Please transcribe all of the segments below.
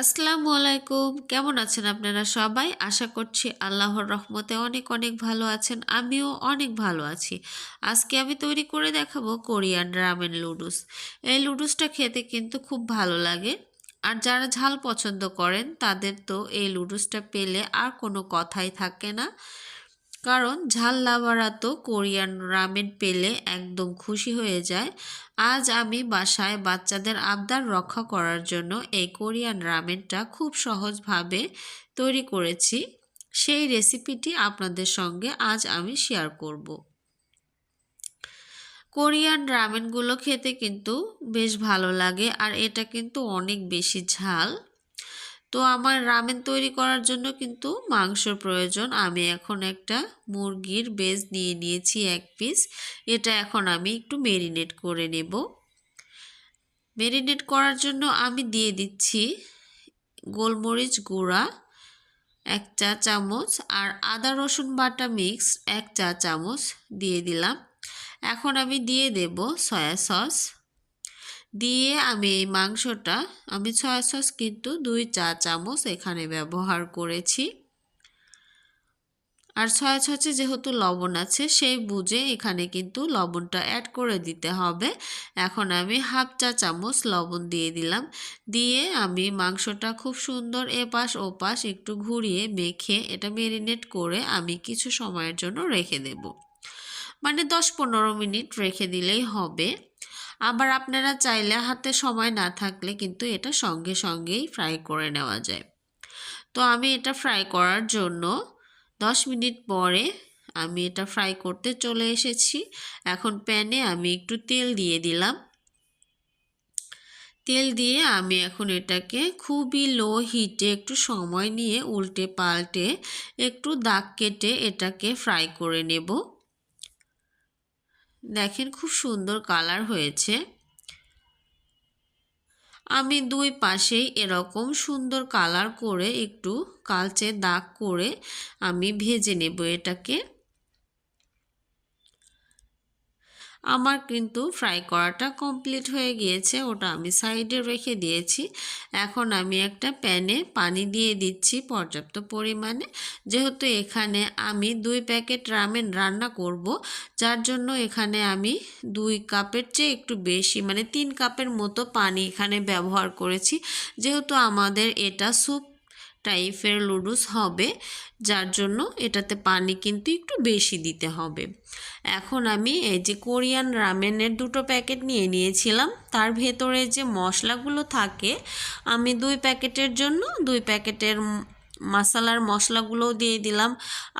আসসালামু আলাইকুম কেমন আছেন আপনারা সবাই? আশা করছি আল্লাহর রহমতে অনেক অনেক ভালো আছেন। আমিও অনেক ভালো আছি। আজকে আমি তৈরি করে দেখাবো কোরিয়ান রামেন লুডুস এই লুডুসটা খেতে কিন্তু খুব ভালো লাগে। আর যারা ঝাল পছন্দ করেন, তাদের তো এই লুডুসটা পেলে আর কোনো কথাই থাকে না। কারণ ঝাল লাভারা তো কোরিয়ান রামেন পেলে একদম খুশি হয়ে যায়। আজ আমি বাসায় বাচ্চাদের আবদার রক্ষা করার জন্য এই কোরিয়ান রামেনটা খুব সহজভাবে তৈরি করেছি। সেই রেসিপিটি আপনাদের সঙ্গে আজ আমি শেয়ার করব। কোরিয়ান রামেনগুলো খেতে কিন্তু বেশ ভালো লাগে আর এটা কিন্তু অনেক বেশি ঝাল। তো আমার রামেন তৈরি করার জন্য কিন্তু মাংসর প্রয়োজন। আমি এখন একটা মুরগির বেজ নিয়ে নিয়েছি এক পিস এটা এখন আমি একটু মেরিনেট করে নেব। মেরিনেট করার জন্য আমি দিয়ে দিচ্ছি গোলমরিচ গুঁড়া, এক চা চামচ, আর আদা, রসুন বাটা মিক্স এক চা চামচ দিয়ে দিলাম। এখন আমি দিয়ে দেব সয়া সস দিয়ে আমি এই মাংসটা, আমি সয়া সস কিন্তু দুই চা চামচ এখানে ব্যবহার করেছি। আর ছয়া সসে যেহেতু লবণ আছে, সেই বুঝে এখানে কিন্তু লবণটা অ্যাড করে দিতে হবে। এখন আমি হাফ চা চামচ লবণ দিয়ে দিলাম। দিয়ে আমি মাংসটা খুব সুন্দর এপাশ ওপাশ একটু ঘুরিয়ে মেখে এটা মেরিনেট করে আমি কিছু সময়ের জন্য রেখে দেব। মানে দশ পনেরো মিনিট রেখে দিলেই হবে। আবার আপনারা চাইলে হাতে সময় না থাকলে কিন্তু এটা সঙ্গে সঙ্গেই ফ্রাই করে নেওয়া যায়। তো আমি এটা ফ্রাই করার জন্য দশ মিনিট পরে আমি এটা ফ্রাই করতে চলে এসেছি। এখন প্যানে আমি একটু তেল দিয়ে দিলাম। তেল দিয়ে আমি এখন এটাকে খুবই লো হিটে একটু সময় নিয়ে উল্টে পাল্টে একটু দাগ কেটে এটাকে ফ্রাই করে নেব। দেখেন খুব সুন্দর কালার হয়েছে। আমি দুই পাশেই এরকম সুন্দর কালার করে একটু কালচে দাগ করে আমি ভেজে নেব এটাকে। আমার কিন্তু ফ্রাই করাটা কমপ্লিট হয়ে গিয়েছে, ওটা আমি সাইডে রেখে দিয়েছি। এখন আমি একটা প্যানে পানি দিয়ে দিচ্ছি পর্যাপ্ত পরিমাণে। যেহেতু এখানে আমি দুই প্যাকেট রামেন রান্না করব, যার জন্য এখানে আমি দুই কাপের চেয়ে একটু বেশি মানে তিন কাপের মতো পানি এখানে ব্যবহার করেছি। যেহেতু আমাদের এটা স্যুপ টাইপের লুডুস হবে, যার জন্য এটাতে পানি কিন্তু একটু বেশি দিতে হবে। এখন আমি এই যে কোরিয়ান রামেনের দুটো প্যাকেট নিয়ে নিয়েছিলাম, তার ভেতরে যে মশলাগুলো থাকে, আমি দুই প্যাকেটের জন্য দুই প্যাকেটের মশালার মশলাগুলোও দিয়ে দিলাম,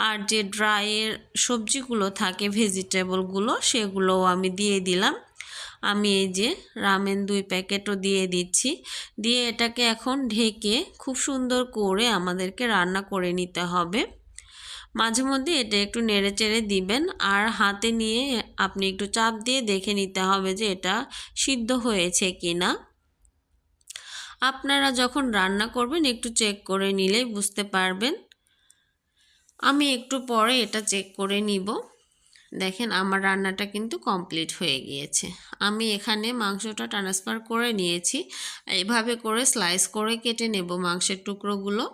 আর যে ড্রাইয়ের সবজিগুলো থাকে, ভেজিটেবলগুলো, সেগুলোও আমি দিয়ে দিলাম। আমি এই যে রামেন দুই প্যাকেটও দিয়ে দিচ্ছি। দিয়ে এটাকে এখন ঢেকে খুব সুন্দর করে আমাদেরকে রান্না করে নিতে হবে। মাঝে মধ্যে এটা একটু নেড়ে চেড়ে দিবেন আর হাতে নিয়ে আপনি একটু চাপ দিয়ে দেখে নিতে হবে যে এটা সিদ্ধ হয়েছে কি না আপনারা যখন রান্না করবেন একটু চেক করে নিলেই বুঝতে পারবেন। আমি একটু পরে এটা চেক করে নিব। দেখেন, আমার রান্নাটা কিন্তু কমপ্লিট হয়ে গিয়েছে। আমি এখানে মাংসটা ট্রান্সফার করে নিয়েছি। এইভাবে করে স্লাইস করে কেটে নেব মাংসের টুকরোগুলো।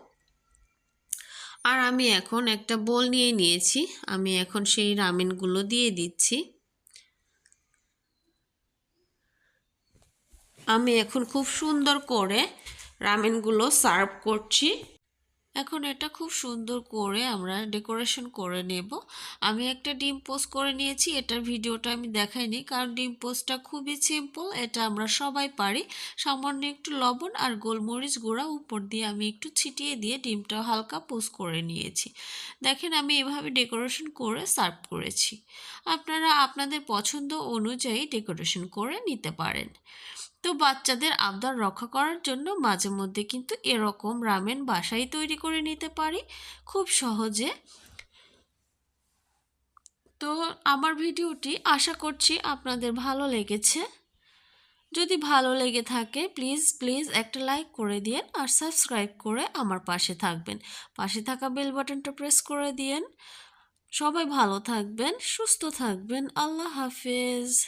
আর আমি এখন একটা বোল নিয়ে নিয়েছি। আমি এখন সেই রামেনগুলো দিয়ে দিচ্ছি। আমি এখন খুব সুন্দর করে রামেনগুলো সার্ভ করছি। এখন এটা খুব সুন্দর করে আমরা ডেকোরেশন করে নেব। আমি একটা ডিম পোস্ট করে নিয়েছি, এটার ভিডিওটা আমি দেখাইনি কারণ ডিম পোস্টটা খুবই সিম্পল এটা আমরা সবাই পারি। সামান্য একটু লবণ আর গোলমরিচ গুঁড়া উপর দিয়ে আমি একটু ছিটিয়ে দিয়ে ডিমটা হালকা পোস্ট করে নিয়েছি। দেখেন আমি এভাবে ডেকোরেশন করে সার্ভ করেছি। আপনারা আপনাদের পছন্দ অনুযায়ী ডেকোরেশন করে নিতে পারেন। তো বাচ্চাদের আবদার রক্ষা করার জন্য মাঝে মধ্যে কিন্তু এরকম রামেন বাসায় তৈরি করে নিতে পারি, খুব সহজে। তো আমার ভিডিওটি আশা করছি আপনাদের ভালো লেগেছে। যদি ভালো লেগে থাকে, প্লিজ প্লিজ একটা লাইক করে দিয়েন আর সাবস্ক্রাইব করে আমার পাশে থাকবেন। পাশে থাকা বেল বাটনটা প্রেস করে দিয়েন। সবাই ভালো থাকবেন, সুস্থ থাকবেন। আল্লাহ হাফেজ।